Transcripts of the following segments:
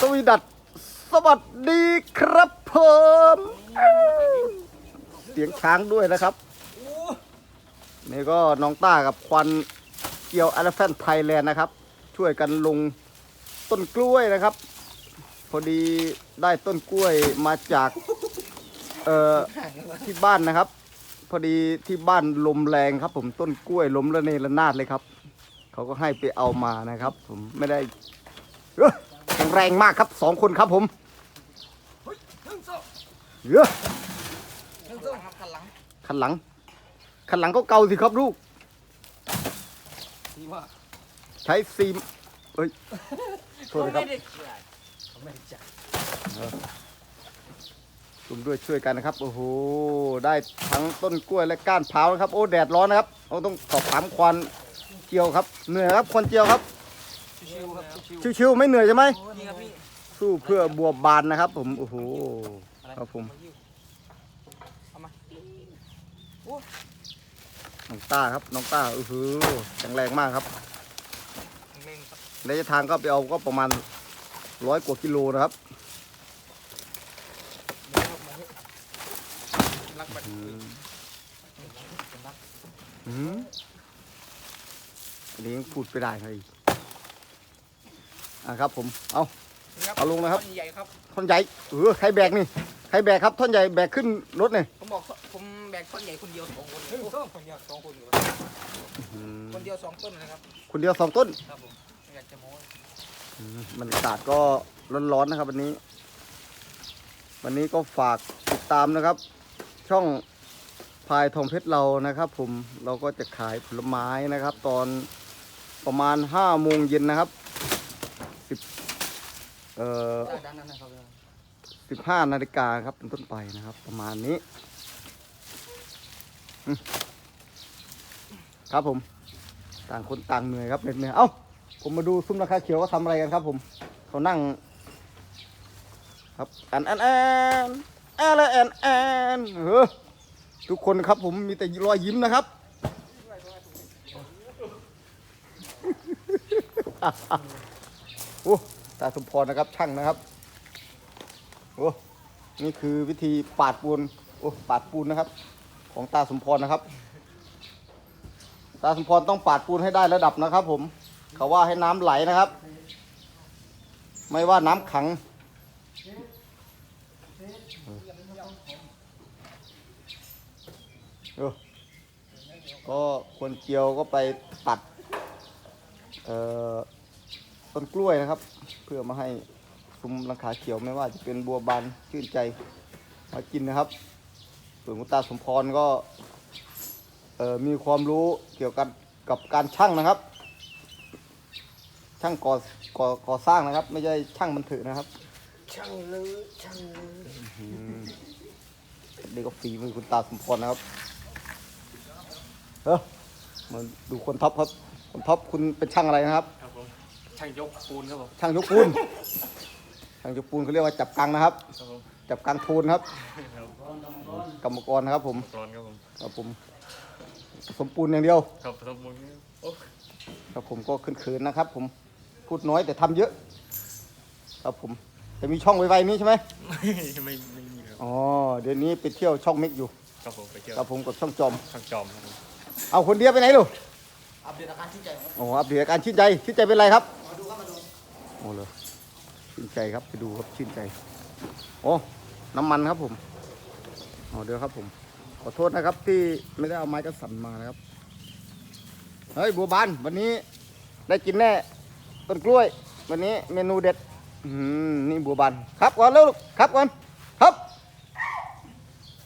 สวีดัตสวัสดีครับผมเสียงช้างด้วยนะครับ นี่ก็น้องต้ากับควันเกียว e อ e ฟ h a n t Thailand นะครับ ช่วยกันลงต้นกล้วยนะครับ พอดีได้ต้นกล้วยมาจากเอ่อที่บ้านนะครับ พอดีที่บ้านลมแรงครับ ผมต้นกล้วยล้มระเนระนาดเลยครับ เขาก็ให้ไปเอามานะครับ ผมไม่ได้ แข็งแรงมากครับสองคนครับผมเยอะหนึ่งสอขันหลังขันหลังขันหลังก็เกาสิครับลูกีว่าใช้ซีมเอ้ยโทษนะครับเขาไม่ได้จ่ายด้จ่ายรวมด้วยช่วยกันนะครับ โอ้โห ได้ทั้งต้นกล้วยและก้านเผานะครับ โอ้ แดดร้อนนะครับ เราต้องสอบถามควันเจียวครับ เหนื่อยครับควันเจียวครับ ชิวๆครับชิวชิวๆไม่เหนื่อยใช่ไหมๆนี่ครับพี่สู้เพื่อบัวบานนะครับ ผมโอ้โหครับผมเอามาน้องต้าครับน้องต้าโอ้โหแข็งแรงมากครับเม่งครับระยะทางก็ไปเอาก็ประมาณร้อยกว่ากิโลนะครับมาครับมาครับรักบัตรอืมรักอืมอันนี้ยังพูดไปได้ครับ อีกอะครับผมเอาครับเอาลงนะครับท่อนใหญ่ครับท่อนใหญ่เออใครแบกนี่ใครแบกครับท่อนใหญ่แบกขึ้นรถเนี่ยผมบอกผมแบกท่อนใหญ่คนเดียวสองคนโอ้คนเดียวสองคนอยู่คนเดียวสองต้นนะครับคนเดียวสองต้นครับผมไม่อยากจะโม้บรรยากาศก็ร้อนๆนะครับ วันนี้ วันนี้ก็ฝากติดตามนะครับ ช่องพายทองเพชรเรานะครับ ผมเราก็จะขายผลไม้นะครับ ตอนประมาณห้าโมงเย็นนะครับสิบ เอ่อด้านนั้นนะครับสิบห้านาฬิกาครับเป็นต้นไปนะครับ ประมาณนี้อืมครับผม ต่างคนต่างเหนื่อยครับเหน็ดเหนื่อยเอ้าผมมาดูซุ้มราคาเขียวเขาทำอะไรกันครับ ผมเขานั่ง ครับแอนแอนแอนแอนแอนแอนเออทุกคนครับ ผมมีแต่รอยยิ้มนะครับโอ้ ตาสมพรนะครับช่างนะครับโอ้นี่คือวิธีปาดปูนโอ้ปาดปูนนะครับ ของตาสมพรนะครับ ตาสมพรต้องปาดปูนให้ได้ระดับนะครับ ผมเขาว่าให้น้ำไหลนะครับ ไม่ว่าน้ำขังก็ควรเจียวก็ไปตัด เอ่อ ต้นกล้วยนะครับ เพื่อมาให้ซุ้มรังคาเขียวไม่ว่าจะเป็นบัวบานชื่นใจมากินนะครับส่วนคุณตาสมพรก็เอ่อมีความรู้เกี่ยวกับกับการช่างนะครับ ช่างก่อก่อก่อสร้างนะครับ ไม่ใช่ช่างบันเถิดนะครับ ช่างเลยช่างเลยนี่ก็ฝีมือคุณตาสมพรนะครับเออมาดูคนท็อปครับคนท็อปคุณเป็นช่างอะไรนะครับครับผม ช่างยกปูนครับผมช่างยกปูน ช่างยกปูนเขาเรียกว่าจับกังนะครับ ครับผมจับกังโทนครับ ครับกรรมกรนะครับผม ร้อนครับผมครับผมผสมปูนอย่างเดียว ครับผสมปูนโอ้ครับผมก็ขึ้นขืนๆนะครับ ผมพูดน้อยแต่ทำเยอะ ครับผมจะมีช่องไวๆนี้ใช่ไหมไม่ไม่ไม่มีครับอ๋อเดี๋ยวนี้ไปเที่ยวช่องเม็กอยู่ครับผมไปเที่ยวครับผมกับช่องจอม ช่างจอมครับผมเอาคนเดียวไปไหนลูกอัปเดตอาการที่ใจครับ โอ้อัปเดตอาการชื่นใจชื่นใจเป็นไรครับ โอ้เลยชื่นใจครับไปดูครับชื่นใจ โอ้น้ำมันครับผมอ๋อเดี๋ยวครับผม ขอโทษนะครับที่ไม่ได้เอาไม้กระสันมานะครับ เฮ้ยบัวบานวันนี้ได้กินแน่ต้นกล้วย วันนี้เมนูเด็ดอืมนี่บัวบานครับก่อนเร็วลูกครับก่อนครับ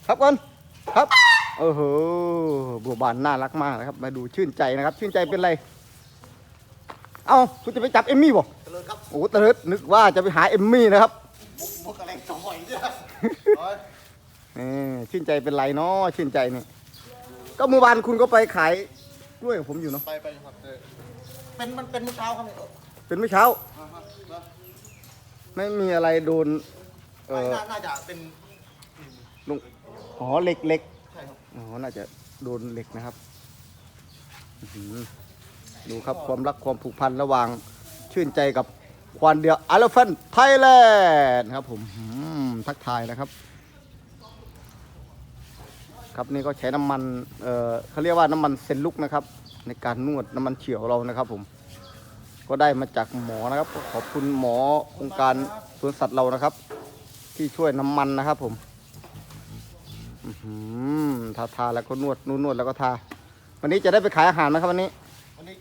ครับก่อนครับโอ้โหบัวบานน่ารักมากนะครับ มาดูชื่นใจนะครับ ชื่นใจเป็นไร เอ้าคุณจะไปจับเอมมี่บ่ เจริญครับโอ้เติร์ดนึกว่าจะไปหาเอมมี่นะครับบุกบุกกระแรงสองหอยเนี่ยนี่ชื่นใจเป็นไรเนาะชื่นใจนี่ก็เมื่อวานคุณก็ไปขายกล้วยกับผมอยู่เนาะไปไปครับเออเป็นมันเป็นเมื่อเช้าครับเนี่ยเป็นเมื่อเช้า อ่าฮะแล้วไม่มีอะไรโดนเอไม่อน่าน่าจะเป็นลงอ๋อเหล็กเหล็กใช่ครับอ๋อน่าจะโดนเหล็กนะครับอื้อหือดูครับความรักความผูกพันระหว่าง ชื่นใจกับควานเดียวอัลฟันไทยแลนด์ครับผมอืมทักทายนะครับ ครับนี่ก็ใช้น้ำมันเอ่อเขาเรียกว่าน้ำมันเซนลุกนะครับ ในการนวดน้ำมันเฉียวเรานะครับผม ก็ได้มาจากหมอนะครับก็ขอบคุณหมอองค์การสวนสัตว์เรานะครับ ที่ช่วยน้ำมันนะครับผมอื้อหือทาทาแล้วก็นวดนวดนวดแล้วก็ทา วันนี้จะได้ไปขายอาหารไหมครับวันนี้วันนี้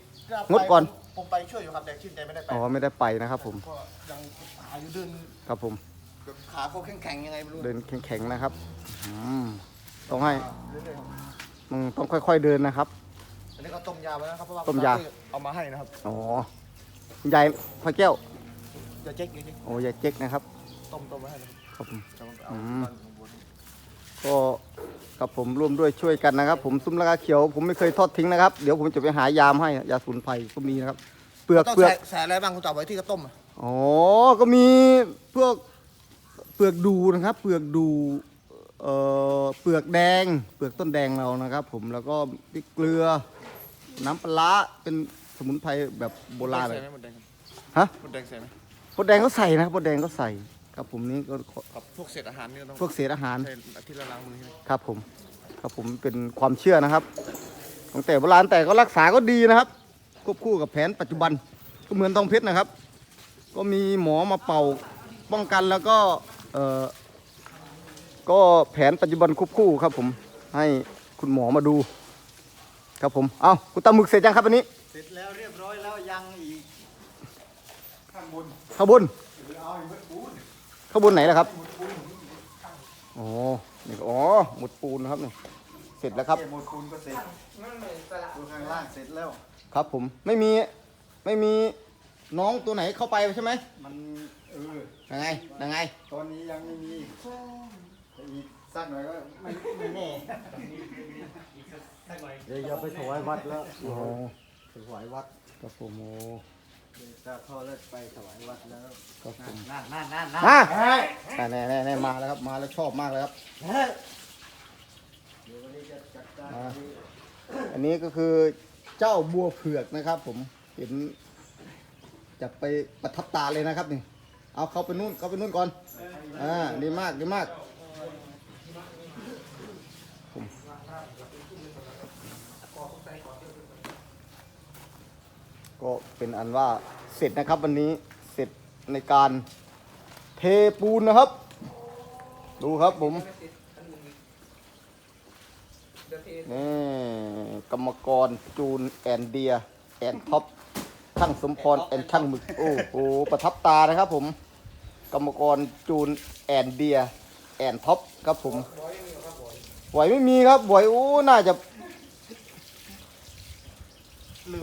งดก่อน ผมไปช่วยอยู่ครับแต่ชื่นใจไม่ได้ไปอ๋อไม่ได้ไปนะครับผมก็ยังหาอยู่เดินครับผมแบบขาเขาแข็งๆยังไงไม่รู้เดินแข็งๆนะครับอืมต้องให้เรื่อยๆครับมึงต้องค่อย ๆเดินนะครับ อันนี้ก็ต้มยาไว้นะครับเพราะว่าต้มยา เอามาให้นะครับอ๋อคุณยายพ่อแก้วอย่าเจ๊กอย่าเจ๊กโอ้ยายเจ๊กนะครับ ต้มต้มไว้ให้นะครับครับผมจะเอาอืเอามบ้านของบนก็ กับผมร่วมด้วยช่วยกันนะครับ ผมซุ้มราคาเขียว ผมไม่เคยทอดทิ้งนะครับเดี๋ยวผมจะไปหายามให้ยาสมุนไพรก็มีนะครับ เปลือกต้องเปลือกใส่ใส่อะไรบ้างคุณตอบไว้ที่กระต้มอะอ๋อก็มีพวกเปลือกดูนะครับ เปลือกดูเอ่อเปลือกแดง เปลือกต้นแดงเรานะครับ ผมแล้วก็พริกเกลือ น้ำปลาร้าเป็นสมุนไพรแบบโบราณเลใส่ยไหมหมดแดงฮะหมดแดงใส่ไหม มดแดงก็ใส่นะครับมดแดงก็ใส่ ครับผมนี่ก็ขอกับพวกเศษอาหารนี่ก็ต้องพวกเศษอาหาร ใช้อาทิตย์ละล้างมือใช่ไหมครับผมครับผมเป็นความเชื่อนะครับตั้งแต่โบราณแต่ก็รักษาก็ดีนะครับ ควบคู่กับแผนปัจจุบันก็เหมือนทองเพชรนะครับ ก็มีหมอมาเป่าป้องกันแล้วก็เอ่อก็แผนปัจจุบันควบคู่ครับ ผมให้คุณหมอมาดู ครับผมเอาคุณตาหมึกเสร็จยังครับวันนี้เสร็จแล้วเรียบร้อยแล้วยังอีกข้างบนข้างบนเอาอีกเม็ดปูน ข้างบนไหนล่ะครับอ๋อนี่ก็อ๋อหมุดปูนนะครับนี่เสร็จแล้วครับเก็บหมดปูนก็เสร็จมันไม่สละปูนข้างล่างเสร็จแล้ว ครับผมไม่มีไม่มีน้องตัวไหนเข้าไปใช่ไหมมันเออยังไงยังไง ตอนนี้ยังไม่มีแต่อีกสักหน่อยก็ไม่ไม่แน่เดี๋ยวจะไปถวายวัดแล้วโอ้ถวายวัด ครับผมโอ้ ถ้าพ่อเลิกไปถวายวัดแล้วครับผมนั่นนั่นนั่นนั่นมาอ่าแน่แน่แน่มาแล้วครับ มาแล้วชอบมากเลยครับเดี๋ยววันนี้จะจัดการมาอันนี้ก็คือเจ้าบัวเผือกนะครับ ผมเห็นจะไปประทับตาเลยนะครับนี่ เอาเข้าไปนู่นเข้าไปนู่นก่อน อ่าดีมากดีมาก ก็เป็นอันว่าเสร็จนะครับวันนี้เสร็จในการเทปูนนะครับ ดูครับผมนี่กรรมกรจูนแอนเดีย แอนท็อปช่างสมพรแอนช่างหมึกโอ้โหประทับตานะครับผม กรรมกรจูนแอนเดีย แอนท็อปครับผมไหวไม่มีครับไหวโอ้น่าจะ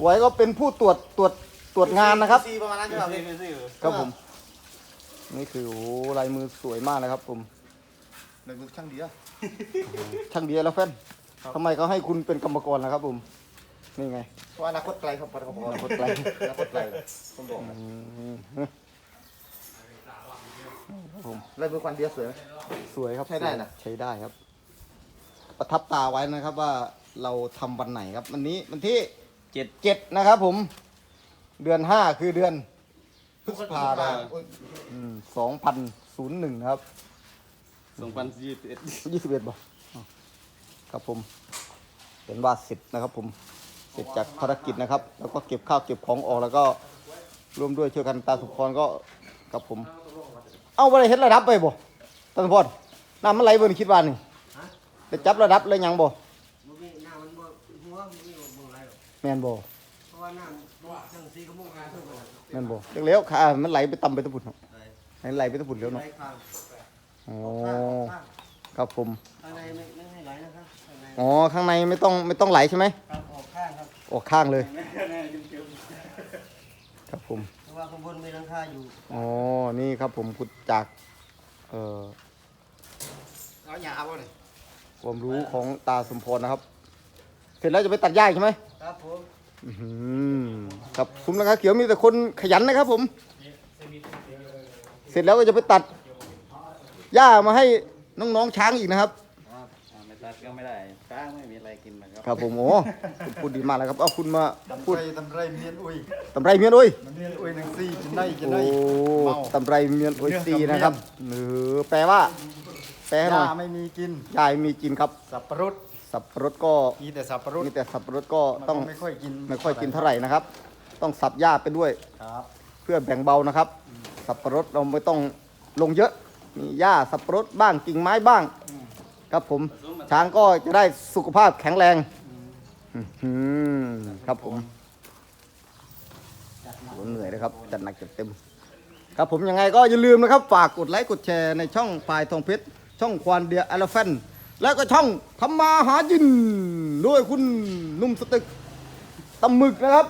หวก็เป็นผู้ตรวจตรวจตรวจงานนะครับ ซีประมาณนั้นใช่ไหมพี่ครับผม นี่คือโอ้โหลายมือสวยมากนะครับ ผม ในมือช่างดีอะช่างเดียแล้วแฟนทำไมเขาให้คุณเป็นกรรมกรล่ะครับ ผม นี่ไงเพราะอนาคตไกลครับปตทอนาคตไกลอนาคตไกลผมบอกอืมครับผมลายมือควันเดียวสวยไหม สวยครับใช้ได้นะ ใช้ได้ครับ ประทับตาไว้นะครับว่าเราทำวันไหนครับ วันนี้วันที่ เจ็ดเจ็ดนะครับผม เดือนห้าคือเดือนพฤษภาคมสองพันศูนย์หนึ่งครับสองพันยี่สิบเอ็ดยี่สิบเอ็ดบ่อ๋อครับผม เป็นว่าเสร็จนะครับผม เสร็จจากภารกิจนะครับ แล้วก็เก็บข้าวเก็บของออกแล้วก็ร่วมด้วยช่วยกันตาสุพรก็กับผม เอาอะไรเฮ็ดระดับไปบ่ตาสุพรน้ำมันไหลเบิ่นคิดว่านี่ได้จับระดับเลยยังบ่ มันมีน้ำมันบ่หัวมันมีบ่ไหลหรอกแม่นบ่เพราะว่าน้ำทั้งสีกระมุกกันทุกคนแม่นบ่จักแล้วขามันไหลไปต่ำไปตะพุ่นเนาะไหลไหลไปตะพุ่นแล้วไหลเนาะข้างอ๋อข้างครับผมข้างในไม่ไม่ให้ไหลนะครับข้างในอ๋อข้างในไม่ต้องไม่ต้องไหลใช่ไหมครับออกข้างครับออกข้างเลยข้างในจุ่มครับผมๆเพราะว่าข้างบนมีหลังคาอยู่อ๋อนี่ครับผมขุดจากเอ่อเอาหยาเอาเลยความรู้ของตาสมพรนะครับ เสร็จแล้วจะไปตัดหญ้าอีกใช่ไหม ครับผมอื้อหือครับซุ้มราคาเขียวมีแต่คนขยันนะครับผม เสร็จแล้วก็จะไปตัดหญ้ามาให้น้องๆช้างอีกนะครับไม่ตัดก็ไม่ได้ช้างไม่มีอะไรกินนะครับครับผมโอ้คุณพูดดีมากเลยครับเอาคุณมาตำพูดไรตำไรเมียนอุ้ยตำไรเมียนอุ้ยมันเมียนอุ้ยหนึ่งซีกินได้จะโอ้ได้เมาตำไรเมียนโอยซีเนื้อกับนะครับเออแปลว่า แปลให้หน่อยยาไม่มีกินยายมีกินครับ สับปะรด สับปะรดก็มีแต่สับปะรดมีแต่สับปะรดก็มันต้องไม่ค่อยกินไม่ค่อยกินเท่าไหร่นะครับ ต้องสับหญ้าไปด้วย ครับเพื่อแบ่งเบานะครับ สับปะรดเราไม่ต้องลงเยอะ มีหญ้าสับปะรดบ้างกิ่งไม้บ้าง ครับผมช้างก็จะได้สุขภาพแข็งแรงอื้อหือครับผมโหเหนื่อยนะครับจัดหนักจัดเต็ม ครับผมยังไงก็อย่าลืมนะครับ ฝากกดไลค์กดแชร์ในช่องพายทองเพชรช่องควานเดียอลเฟน แล้วก็ช่องทำมาหาจินด้วยคุณนุ่มสตึกตำหมึกนะครับ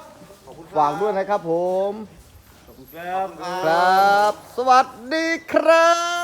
ฝากด้วยนะครับผมครับ ครับ สวัสดีครับ